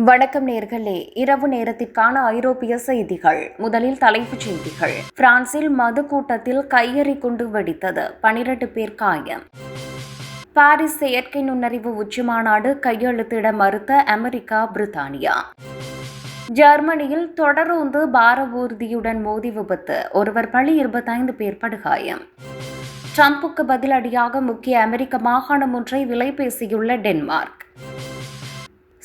வணக்கம் நேர்களே. இரவு நேரத்திற்கான ஐரோப்பிய செய்திகள். முதலில் தலைப்புச் செய்திகள். பிரான்சில் மது கூட்டத்தில் கையெறி குண்டு வெடித்தது. பனிரெண்டு பேர் காயம். பாரிஸ் செயற்கை நுண்ணறிவு உச்சிமாநாடு கையெழுத்திட மறுத்த அமெரிக்கா பிரித்தானியா. ஜெர்மனியில் தொடரூந்து பார ஊர்தியுடன் மோதி விபத்து. ஒருவர் பழி இருபத்தைந்து பேர் படுகாயம். ட்ரம்புக்கு பதிலடியாக முக்கிய அமெரிக்க மாகாணம் ஒன்றை விலை பேசியுள்ள டென்மார்க்.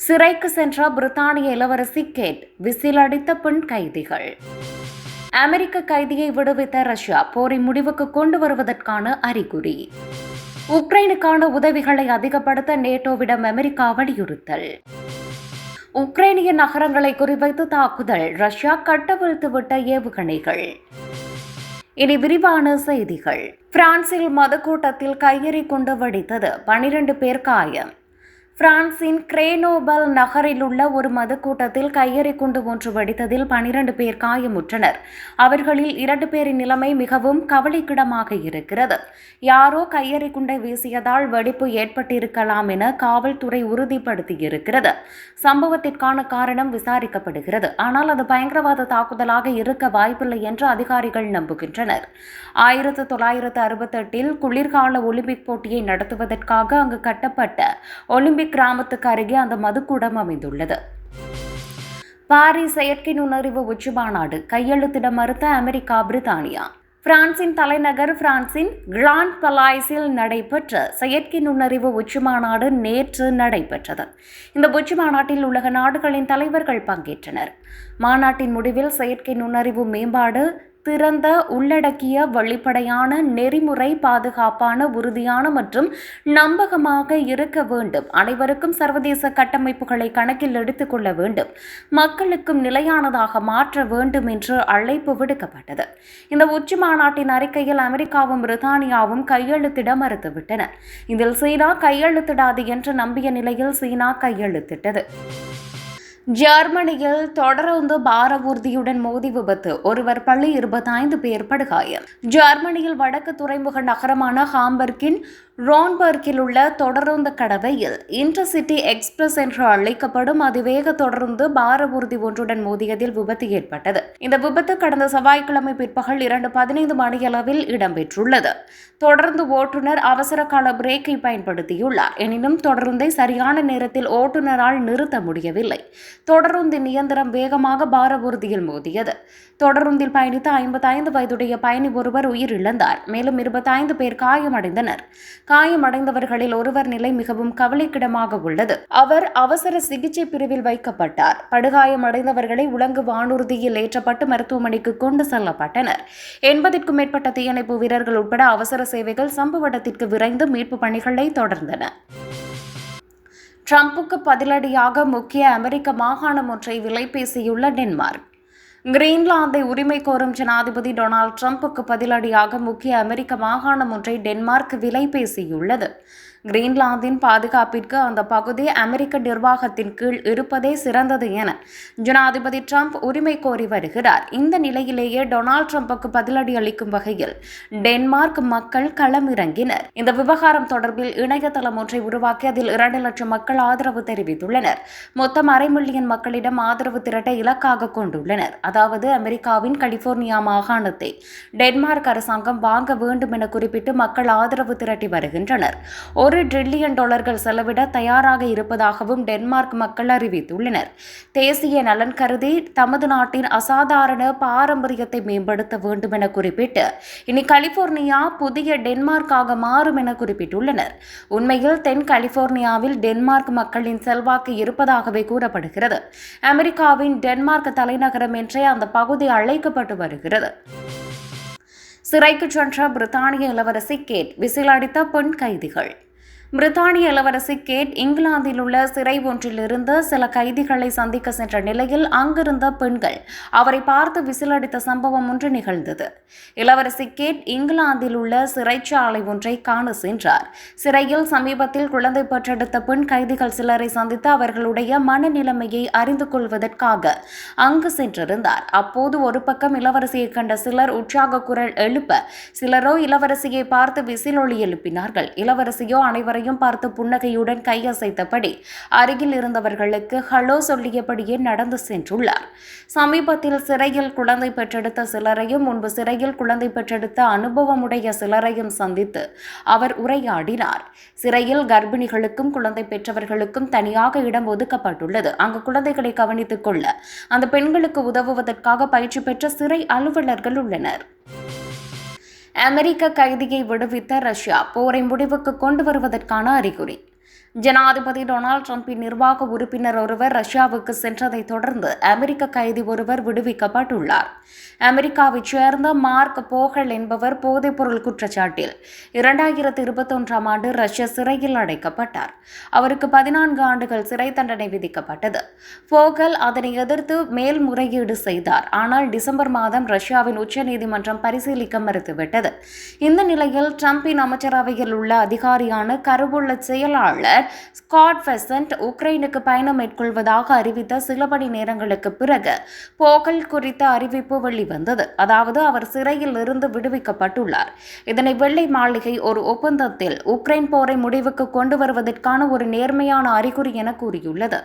சிறைக்கு சென்ற பிரித்தானிய இளவரசி கேட் விசில் அடித்த பெண் கைதிகள். அமெரிக்க கைதியை விடுவித்த ரஷ்யா போரை முடிவுக்கு கொண்டு வருவதற்கான அறிகுறி. உக்ரைனுக்கான உதவிகளை அதிகப்படுத்த நேட்டோவிடம் அமெரிக்கா வலியுறுத்தல். உக்ரைனிய நகரங்களை குறிவைத்து தாக்குதல் ரஷ்யா கட்டவிழ்த்துவிட்ட ஏவுகணைகள். இனி விரிவான செய்திகள். பிரான்சில் மதுக்கூட்டத்தில் கையெறி கொண்டு வெடித்தது பனிரெண்டு பேர் காயம். பிரான்சின் கிரேனோபல் நகரில் உள்ள ஒரு மதுக்கூட்டத்தில் கையெறி குண்டு ஒன்று வெடித்ததில் பனிரண்டு பேர் காயமுற்றனர். அவர்களில் இரண்டு பேரின் நிலைமை மிகவும் கவலைக்கிடமாக இருக்கிறது. யாரோ கையெறி குண்டை வீசியதால் வெடிப்பு ஏற்பட்டிருக்கலாம் என காவல்துறை உறுதிப்படுத்தியிருக்கிறது. சம்பவத்திற்கான காரணம் விசாரிக்கப்படுகிறது. ஆனால் அது பயங்கரவாத தாக்குதலாக இருக்க வாய்ப்பில்லை என்று அதிகாரிகள் நம்புகின்றனர். ஆயிரத்து தொள்ளாயிரத்து அறுபத்தெட்டில் குளிர்கால ஒலிம்பிக் போட்டியை நடத்துவதற்காக அங்கு கட்டப்பட்ட ஒலிம்பிக் கிராமத்துக்கு அருகே அந்த மதுக்கூடம் அமைந்துள்ளது. பாரிஸ் செயற்கை நுண்ணறிவு உச்சி மாநாடு கையெழுத்திட மறுத்த அமெரிக்கா பிரித்தானியா. பிரான்சின் தலைநகர் பிரான்சின் கிராண்ட் பலாய்ஸில் நடைபெற்ற செயற்கை நுண்ணறிவு உச்சி மாநாடு நேற்று நடைபெற்றது. இந்த உச்சி மாநாட்டில் உலக நாடுகளின் தலைவர்கள் பங்கேற்றனர். மாநாட்டின் முடிவில் செயற்கை நுண்ணறிவு மேம்பாடு திறந்த உள்ளடக்கிய வெளிப்படையான நெறிமுறை பாதுகாப்பான உறுதியான மற்றும் நம்பகமாக இருக்க வேண்டும். அனைவருக்கும் சர்வதேச கட்டமைப்புகளை கணக்கில் எடுத்துக்கொள்ள வேண்டும். மக்களுக்கும் நிலையானதாக மாற்ற வேண்டும் என்று அழைப்பு விடுக்கப்பட்டது. இந்த உச்சி மாநாட்டின் அறிக்கையில் அமெரிக்காவும் பிரித்தானியாவும் கையெழுத்திட மறுத்துவிட்டன. இதில் சீனா கையெழுத்திடாது என்று நம்பிய நிலையில் சீனா கையெழுத்திட்டது. ஜெர்மனியில் தொடர்ந்து பார ஊர்தியுடன் மோதி விபத்து. ஒருவர் பள்ளி இருபத்தைந்து பேர் படுகாயம். ஜெர்மனியில் வடக்கு துறைமுக நகரமான ஹாம்பர்கின் ரோன்பர்க்கில் உள்ள தொடருந்து கடவையில் இன்டர்சிட்டி எக்ஸ்பிரஸ் என்று அழைக்கப்படும் அதிவேக தொடருந்து பார ஊர்தி ஒன்றுடன் மோதியதில் விபத்து ஏற்பட்டது. இந்த விபத்து கடந்த செவ்வாய்க்கிழமை பிற்பகல் இரண்டு பதினைந்து மணியளவில் இடம்பெற்றுள்ளது. தொடர்ந்து ஓட்டுநர் அவசர கால பிரேக்கை பயன்படுத்தியுள்ளார். எனினும் தொடருந்தை சரியான நேரத்தில் ஓட்டுநரால் நிறுத்த முடியவில்லை. தொடருந்தின் இயந்திரம் வேகமாக பார ஊர்தியில் மோதியது. தொடருந்தில் பயணித்த ஐம்பத்தைந்து வயதுடைய பயணி ஒருவர் உயிரிழந்தார். மேலும் இருபத்தைந்து பேர் காயமடைந்தனர். காயமடைந்தவர்களில் ஒருவர் நிலை மிகவும் கவலைக்கிடமாக உள்ளது. அவர் அவசர சிகிச்சை பிரிவில் வைக்கப்பட்டார். படுகாயமடைந்தவர்களை உலங்கு வானூர்தியில் ஏற்றப்பட்டு மருத்துவமனைக்கு கொண்டு செல்லப்பட்டனர். எண்பதிற்கும் மேற்பட்ட தீயணைப்பு வீரர்கள் உட்பட அவசர சேவைகள் சம்பவ இடத்திற்கு விரைந்து மீட்பு பணிகளை தொடர்ந்தன. ட்ரம்புக்கு பதிலடியாக முக்கிய அமெரிக்க மாகாணம் ஒன்றை விலை பேசியுள்ள டென்மார்க். கிரீன்லாந்தை உரிமை கோரும் ஜனாதிபதி டொனால்ட் ட்ரம்புக்கு பதிலடியாக முக்கிய அமெரிக்க மாகாணம் ஒன்றை டென்மார்க் விலை பேசியுள்ளது. கிரீன்லாந்தின் பாதுகாப்பிற்கு அந்த பகுதி அமெரிக்க நிர்வாகத்தின் கீழ் இருப்பதே சிறந்தது என ஜனாதிபதி ட்ரம்ப் உரிமை கோரி வருகிறார். இந்த நிலையிலேயே டொனால்ட் ட்ரம்புக்கு பதிலடி அளிக்கும் வகையில் டென்மார்க் மக்கள் களமிறங்கினர். இந்த விவகாரம் தொடர்பில் இணையதளம் ஒன்றை உருவாக்கி அதில் இரண்டு லட்சம் மக்கள் ஆதரவு தெரிவித்துள்ளனர். மொத்தம் அரை மில்லியன் மக்களிடம் ஆதரவு திரட்ட இலக்காக கொண்டுள்ளனர். அதாவது அமெரிக்காவின் கலிபோர்னியா மாகாணத்தை டென்மார்க் அரசாங்கம் வாங்க வேண்டும் என குறிப்பிட்டு மக்கள் ஆதரவு திரட்டி வருகின்றனர். ஒரு டிரில்லியன் டாலர்கள் செலவிட தயாராக இருப்பதாகவும் டென்மார்க் மக்கள் அறிவித்துள்ளனர். தேசிய நலன் கருதி தமது நாட்டின் அசாதாரண பாரம்பரியத்தை மேம்படுத்த வேண்டும் என குறிப்பிட்டு இனி கலிபோர்னியா புதிய டென்மார்க்காக மாறும் என குறிப்பிட்டுள்ளனர். உண்மையில் தென் கலிபோர்னியாவில் டென்மார்க் மக்களின் செல்வாக்கு இருப்பதாகவே கூறப்படுகிறது. அமெரிக்காவின் டென்மார்க் தலைநகரம் என்றே அந்த பகுதி அழைக்கப்பட்டு வருகிறது. சிறைக்கு சென்ற பிரித்தானிய இளவரசி கேட் விசிலடித்த பெண் கைதிகள். பிரித்தானிய இளவரசி கேட் இங்கிலாந்தில் உள்ள சிறை ஒன்றிலிருந்து சில கைதிகளை சந்திக்க சென்ற நிலையில் அங்கிருந்த பெண்கள் அவரை பார்த்து விசிலடித்த சம்பவம் ஒன்று நிகழ்ந்தது. இளவரசி கேட் இங்கிலாந்தில் உள்ள சிறைச்சாலை ஒன்றை காண சென்றார். சிறையில் சமீபத்தில் குழந்தை பெற்றெடுத்த பெண் கைதிகள் சிலரை சந்தித்து அவர்களுடைய மனநிலைமையை அறிந்து கொள்வதற்காக அங்கு சென்றிருந்தார். அப்போது ஒரு பக்கம் இளவரசியை கண்ட சிலர் உற்சாக குரல் எழுப்ப சிலரோ இளவரசியை பார்த்து விசிலொலி எழுப்பினார்கள். இளவரசியோ அனைவரையும் இருவரையும் பார்த்து புன்னகையுடன் கையசைத்தபடி அருகில் இருந்தவர்களுக்கு ஹலோ சொல்லியபடியே நடந்து சென்றுள்ளார். சமீபத்தில் சிறையில் குழந்தை பெற்றெடுத்த சிலரையும் முன்பு சிறையில் குழந்தை பெற்றெடுத்த அனுபவமுடைய சிலரையும் சந்தித்து அவர் உரையாடினார். சிறையில் கர்ப்பிணிகளுக்கும் குழந்தை பெற்றவர்களுக்கும் தனியாக இடம் ஒதுக்கப்பட்டுள்ளது. அங்கு குழந்தைகளை கவனித்துக் கொள்ள அந்த பெண்களுக்கு உதவுவதற்காக பயிற்சி பெற்ற சிறை அலுவலர்கள் உள்ளனர். அமெரிக்க கைதியை விடுவித்த ரஷ்யா போரை முடிவுக்கு கொண்டு வருவதற்கான அறிகுறி. ஜனாதிபதி டொனால்ட் ட்ரம்பின் நிர்வாக உறுப்பினர் ஒருவர் ரஷ்யாவுக்கு சென்றதை தொடர்ந்து அமெரிக்க கைதி ஒருவர் விடுவிக்கப்பட்டுள்ளார். அமெரிக்காவைச் சேர்ந்த மார்க் போகல் என்பவர் போதைப்பொருள் குற்றச்சாட்டில் இரண்டாயிரத்தி இருபத்தொன்றாம் ஆண்டு ரஷ்ய சிறையில் அடைக்கப்பட்டார். அவருக்கு பதினான்கு ஆண்டுகள் சிறை தண்டனை விதிக்கப்பட்டது. போகல் அதனை எதிர்த்து மேல்முறையீடு செய்தார். ஆனால் டிசம்பர் மாதம் ரஷ்யாவின் உச்சநீதிமன்றம் பரிசீலிக்க மறுத்துவிட்டது. இந்த நிலையில் ட்ரம்பின் அமைச்சரவையில் உள்ள அதிகாரியான கருவுள்ள செயலாளர் ஸ்காட் ஃபெசன்ட் உக்ரைனுக்கு பயணம் மேற்கொள்வதாக அறிவித்த சில மணி நேரங்களுக்கு பிறகு போகல் குறித்த அறிவிப்பு வெளிவந்தது. அதாவது அவர் சிறையில் இருந்து விடுவிக்கப்பட்டுள்ளார். இதனை வெள்ளை மாளிகை ஒரு ஒப்பந்தத்தில் உக்ரைன் போரை முடிவுக்கு கொண்டு வருவதற்கான ஒரு நேர்மையான அறிகுறி என கூறியுள்ளது.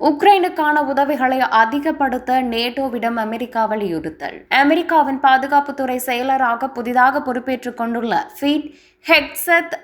உக்ரைனுக்கான உதவிகளை அதிகப்படுத்த நேட்டோவிடம் அமெரிக்கா வலியுறுத்தல். அமெரிக்காவின் பாதுகாப்புத்துறை செயலராக புதிதாக பொறுப்பேற்றுக் கொண்டுள்ள ஃபீட் ஹெக்ஸத்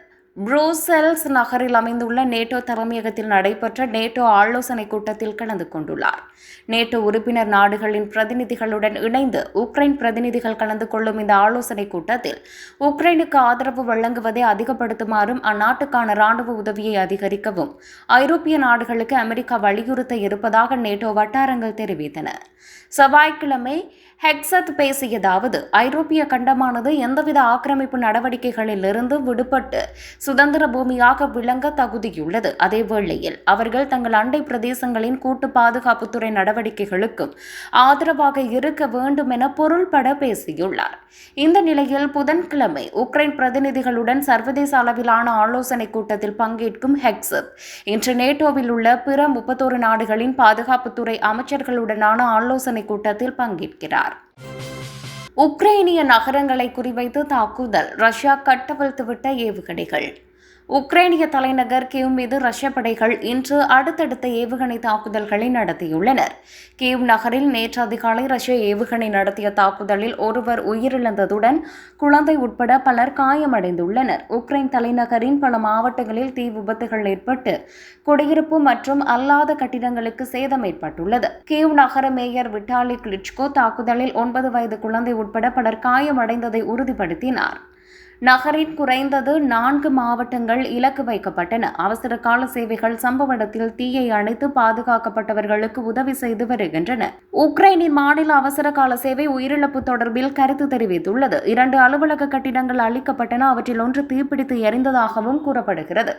புரூசெல்ஸ் நகரில் அமைந்துள்ள நேட்டோ தலைமையகத்தில் நடைபெற்ற நேட்டோ ஆலோசனைக் கூட்டத்தில் கலந்து கொண்டுள்ளார். நேட்டோ உறுப்பினர் நாடுகளின் பிரதிநிதிகளுடன் இணைந்து உக்ரைன் பிரதிநிதிகள் கலந்து கொள்ளும் இந்த ஆலோசனைக் கூட்டத்தில் உக்ரைனுக்கு ஆதரவு வழங்குவதை அதிகப்படுத்துமாறும் அந்நாட்டுக்கான ராணுவ உதவியை அதிகரிக்கவும் ஐரோப்பிய நாடுகளுக்கு அமெரிக்கா வலியுறுத்த இருப்பதாக நேட்டோ வட்டாரங்கள் தெரிவித்தன. செவ்வாய்க்கிழமை ஹெக்ஸத் பேசியதாவது ஐரோப்பிய கண்டமானது எந்தவித ஆக்கிரமிப்பு நடவடிக்கைகளிலிருந்து விடுபட்டு சுதந்திர பூமியாக விளங்க தகுதியுள்ளது. அதேவேளையில் அவர்கள் தங்கள் அண்டை பிரதேசங்களின் கூட்டு பாதுகாப்புத்துறை நடவடிக்கைகளுக்கும் ஆதரவாக இருக்க வேண்டும் என பொருள்பட பேசியுள்ளார். இந்த நிலையில் புதன்கிழமை உக்ரைன் பிரதிநிதிகளுடன் சர்வதேச அளவிலான ஆலோசனைக் கூட்டத்தில் பங்கேற்கும் ஹெக்ஸத் இன்று நேட்டோவில் உள்ள பிற முப்பத்தோரு நாடுகளின் பாதுகாப்புத்துறை அமைச்சர்களுடனான ஆலோசனைக் கூட்டத்தில் பங்கேற்கிறார். உக்ரைனிய நகரங்களை குறிவைத்து தாக்குதல் ரஷ்யா கட்டவிழ்த்துவிட்ட ஏவுகணைகள். உக்ரைனிய தலைநகர் கிவ் மீது ரஷ்ய படைகள் இன்று அடுத்தடுத்த ஏவுகணை தாக்குதல்களை நடத்தியுள்ளனர். கியூ நகரில் நேற்று அதிகாலை ரஷ்ய ஏவுகணை நடத்திய தாக்குதலில் ஒருவர் உயிரிழந்ததுடன் குழந்தை உட்பட பலர் காயமடைந்துள்ளனர். உக்ரைன் தலைநகரின் பல மாவட்டங்களில் தீ விபத்துகள் ஏற்பட்டு குடியிருப்பு மற்றும் அல்லாத கட்டிடங்களுக்கு சேதம் ஏற்பட்டுள்ளது. கியூ நகர மேயர் விட்டாலி கிளிச்கோ தாக்குதலில் ஒன்பது வயது குழந்தை உட்பட பலர் காயமடைந்ததை உறுதிப்படுத்தினார். நகரின் குறைந்தது நான்கு மாவட்டங்கள் இலக்கு வைக்கப்பட்டன. அவசர கால சேவைகள் சம்பவ இடத்தில் தீயை அணைத்து பாதுகாக்கப்பட்டவர்களுக்கு உதவி செய்து வருகின்றன. உக்ரைனின் மாநில அவசர கால சேவை உயிரிழப்பு தொடர்பில் கருத்து தெரிவித்துள்ளது. இரண்டு அலுவலக கட்டிடங்கள் அளிக்கப்பட்டன அவற்றில் ஒன்று தீப்பிடித்து எரிந்ததாகவும் கூறப்படுகிறது.